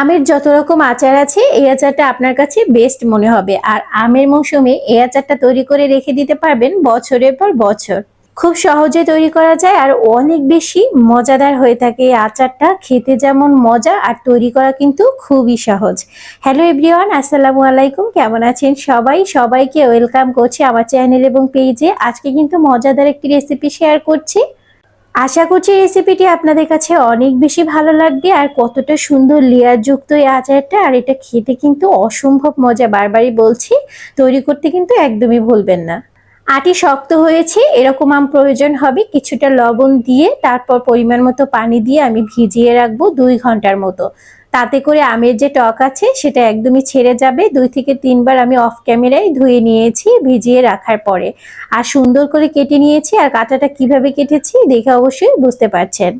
আমের যত রকম আচার আছে, এই আচারটা আপনার কাছে বেস্ট মনে হবে। আর আমের মৌসুমে এই আচারটা তৈরি করে রেখে দিতে পারবেন বছরের পর বছর। খুব সহজে তৈরি করা যায় আর অনেক বেশি মজাদার হয়ে থাকে এই আচারটা। খেতে যেমন মজা আর তৈরি করা কিন্তু খুবই সহজ। হ্যালো এভরিওয়ান আসসালামু আলাইকুম। কেমন আছেন সবাই? সবাইকে ওয়েলকাম করছি আমার চ্যানেল এবং পেজে আজকে কিন্তু মজাদার একটি রেসিপি শেয়ার করছি। আশা করছি রেসিপিটি আপনাদের কাছে অনেক বেশি ভালো লাগবে আর কতটা সুন্দর লেয়ারযুক্ত এই আচারটা আর এটা খেতে কিন্তু অসম্ভব মজা, বারবারই বলছি, তৈরি করতে কিন্তু একদমই ভুলবেন না। আটি শক্ত হয়েছে, এরকম আম প্রয়োজন হবে, কিছুটা লবণ দিয়ে, তারপর পরিমাণ মতো পানি দিয়ে আমি ভিজিয়ে রাখব দুই ঘণ্টার মতো। তাতে করে আমের যে টক আছে সেটা একদমই ছেড়ে যাবে। দুই থেকে তিনবার আমি অফ ক্যামেরায় ধুয়ে নিয়েছি ভিজিয়ে রাখার পরে। আর সুন্দর করে কেটে নিয়েছি আর কাঁটাটা কীভাবে কেটেছি দেখে অবশ্যই বুঝতে পারছেন।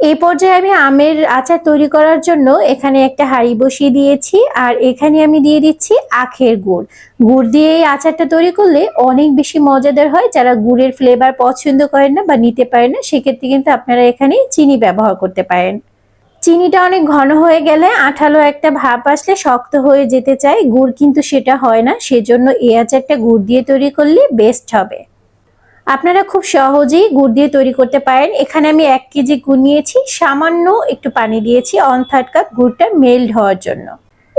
এই পর্যায়ে আমি আমের আচার তৈরি করার জন্য এখানে একটা হাঁড়ি বসিয়ে দিয়েছি আর এখানে আমি দিয়ে দিচ্ছি আখের গুড়। গুড় দিয়ে এই আচারটা তৈরি করলে অনেক বেশি মজাদার হয়। যারা গুড়ের ফ্লেভার পছন্দ করেন না বা নিতে পারেন না, সেক্ষেত্রে কিন্তু আপনারা এখানে চিনি ব্যবহার করতে পারেন। চিনিটা অনেক ঘন হয়ে গেলে আঠালো একটা ভাব আসলে শক্ত হয়ে যেতে চাই গুড় কিন্তু সেটা হয় না। সেজন্য এই আচারটা গুড় দিয়ে তৈরি করলে বেস্ট হবে। আপনারা খুব সহজেই গুড় দিয়ে তৈরি করতে পারেন। এখানে আমি এক কেজি গুড় নিয়েছি। সামান্য একটু পানি দিয়েছি। অন থার্ড কাপ গুড়টা মেল্ড হওয়ার জন্য।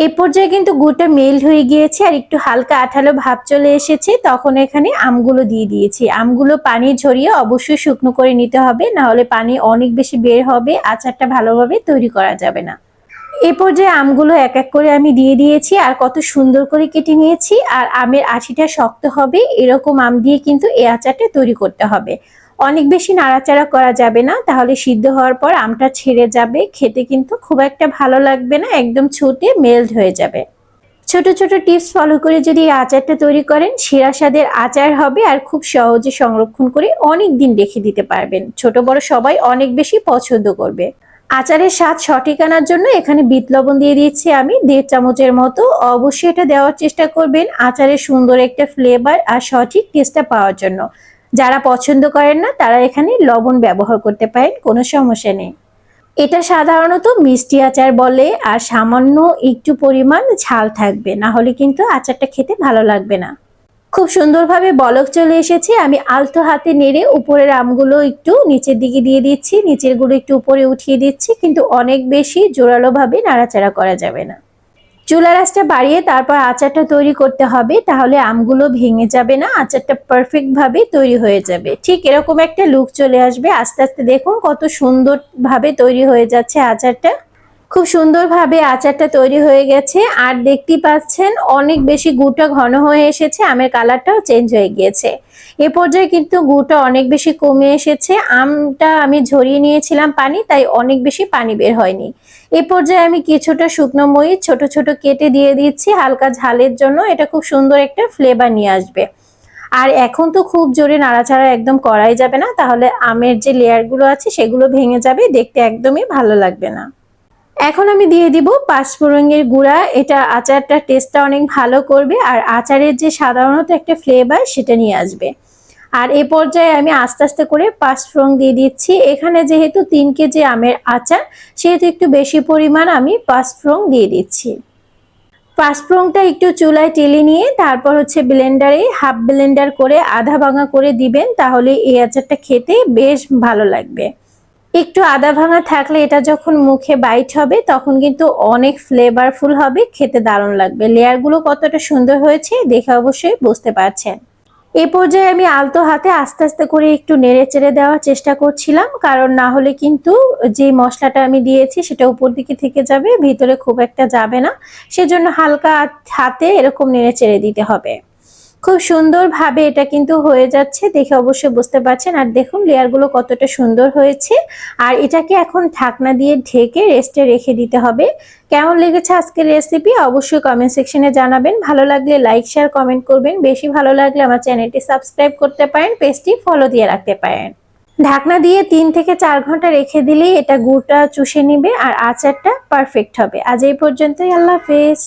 এই পর্যায়ে কিন্তু গুড়টা মেল্ট হয়ে গিয়েছে আর একটু হালকা আঠালো ভাব চলে এসেছে। তখন এখানে আমগুলো দিয়ে দিয়েছি। আমগুলো পানি ঝরিয়ে অবশ্যই শুকনো করে নিতে হবে না হলে পানি অনেক বেশি বের হবে, আচারটা ভালোভাবে তৈরি করা যাবে না। এ পর্যায়ে আমগুলো এক এক করে আমি দিয়ে দিয়েছি আর কত সুন্দর করে কেটে নিয়েছি। আর আমের আঠিটা শক্ত হবে, এরকম আম দিয়ে কিন্তু এই আচারটা তৈরি করতে হবে। অনেক বেশি নাড়াচাড়া করা যাবে না, তাহলে সিদ্ধ হওয়ার পর আমটা ছেড়ে যাবে, খেতে কিন্তু খুব একটা ভালো লাগবে না, একদম ছুটে মেল্ট হয়ে যাবে। ছোট ছোট টিপস ফলো করে যদি এই আচারটা তৈরি করেন সেরা স্বাদের আচার হবে আর খুব সহজে সংরক্ষণ করে অনেক দিন রেখে দিতে পারবেন। ছোট বড় সবাই অনেক বেশি পছন্দ করবে। আচারের স্বাদ সঠিক আনার জন্য এখানে বিট লবণ দিয়ে দিচ্ছি আমি, দেড় চামচের মতো। অবশ্যই এটা দেওয়ার চেষ্টা করবেন আচারের সুন্দর একটা ফ্লেভার আর সঠিক টেস্টটা পাওয়ার জন্য। যারা পছন্দ করেন না, তারা এখানে লবণ ব্যবহার করতে পারেন, কোনো সমস্যা নেই। এটা সাধারণত মিষ্টি আচার বলে, আর সামান্য একটু পরিমাণ ঝাল থাকবে, না হলে কিন্তু আচারটা খেতে ভালো লাগবে না। খুব সুন্দরভাবে বলক চলে এসেছে, আমি আলতো হাতে নেড়ে উপরের আমগুলো একটু নিচের দিকে দিয়ে দিচ্ছি, নিচেরগুলো একটু উপরে উঠিয়ে দিচ্ছি, কিন্তু অনেক বেশি জোরালোভাবে নাড়াচাড়া করা যাবে না। চুলা রাসটা বাড়িয়ে তারপর আচারটা তৈরি করতে হবে, তাহলে আমগুলো ভেঙে যাবে না, আচারটা পারফেক্ট ভাবে তৈরি হয়ে যাবে। ঠিক এরকম একটা লুক চলে আসবে। আস্তে আস্তে দেখুন কত সুন্দরভাবে তৈরি হয়ে যাচ্ছে আচারটা। খুব সুন্দরভাবে আচারটা তৈরি হয়ে গেছে। আর দেখতেই পাচ্ছেন অনেক বেশি গুড়টা ঘন হয়ে এসেছে, আমের কালারটাও চেঞ্জ হয়ে গিয়েছে। এ পর্যায়ে কিন্তু গুড়টা অনেক বেশি কমে এসেছে। আমটা আমি ঝরিয়ে নিয়েছিলাম পানি, তাই অনেক বেশি পানি বের হয়নি। এ পর্যায়ে আমি কিছুটা শুকনো মরিচ ছোট ছোট কেটে দিয়ে দিচ্ছি, হালকা ঝালের জন্য। এটা খুব সুন্দর একটা ফ্লেভার নিয়ে আসবে। আর এখন তো খুব জোরে নাড়াচাড়া একদম করাই যাবে না, তাহলে আমের যে লেয়ারগুলো আছে সেগুলো ভেঙে যাবে, দেখতে একদমই ভালো লাগবে না। এখন আমি দিয়ে দিব পাঁচফোড়নের গুঁড়া। এটা আচারটা টেস্টটা অনেক ভালো করবে, আর আচারের যে সাধারণত একটা ফ্লেভার সেটা নিয়ে আসবে। আর এ পর্যায়ে আমি আস্তে আস্তে করে পাঁচফোড়ন দিয়ে দিচ্ছি। এখানে যেহেতু তিন কেজি আমের আচার, সেহেতু একটু বেশি পরিমাণ আমি পাঁচফোড়ন দিয়ে দিচ্ছি। পাঁচফোড়নটা একটু চুলায় টেলে নিয়ে তারপর হচ্ছে ব্লেন্ডারে হাফ ব্লেন্ডার করে আধা ভাঙা করে দিবেন, তাহলে এই আচারটা খেতে বেশ ভালো লাগবে। একটু আদা ভাঙা থাকলে এটা যখন মুখে বাইট হবে, তখন কিন্তু অনেক ফ্লেভারফুল হবে, খেতে দারুণ লাগবে। লেয়ারগুলো কতটা সুন্দর হয়েছে, দেখে অবশ্যই বুঝতে পারছেন। এ পর্যায়ে আমি আলতো হাতে আস্তে আস্তে করে একটু নেড়ে চেড়ে দেওয়ার চেষ্টা করছিলাম, কারণ না হলে কিন্তু যে মশলাটা আমি দিয়েছি সেটা উপর দিকে থেকে যাবে, ভিতরে খুব একটা যাবে না। সেজন্য হালকা হাতে এরকম নেড়ে চেড়ে দিতে হবে। খুব সুন্দরভাবে এটা কিন্তু হয়ে যাচ্ছে। দেখে অবশ্যই বুঝতে পারছেন। আর দেখুন, লেয়ারগুলো কতটা সুন্দর হয়েছে। আর এটাকে এখন ঢাকনা দিয়ে ঢেকে রেস্টে রেখে দিতে হবে। কেমন লেগেছে আজকের রেসিপি অবশ্যই কমেন্ট সেকশনে জানাবেন। ভালো লাগলে লাইক শেয়ার কমেন্ট করবেন। বেশি ভালো লাগলে আমার চ্যানেলটি সাবস্ক্রাইব করতে পারেন পেজটি ফলো দিয়ে রাখতে পারেন। ঢাকনা দিয়ে তিন থেকে চার ঘণ্টা রেখে দিলেই এটা গুড়টা চুষে নিবে আর আচারটা পারফেক্ট হবে। আজ এই পর্যন্তই। আল্লাহ হাফেজ।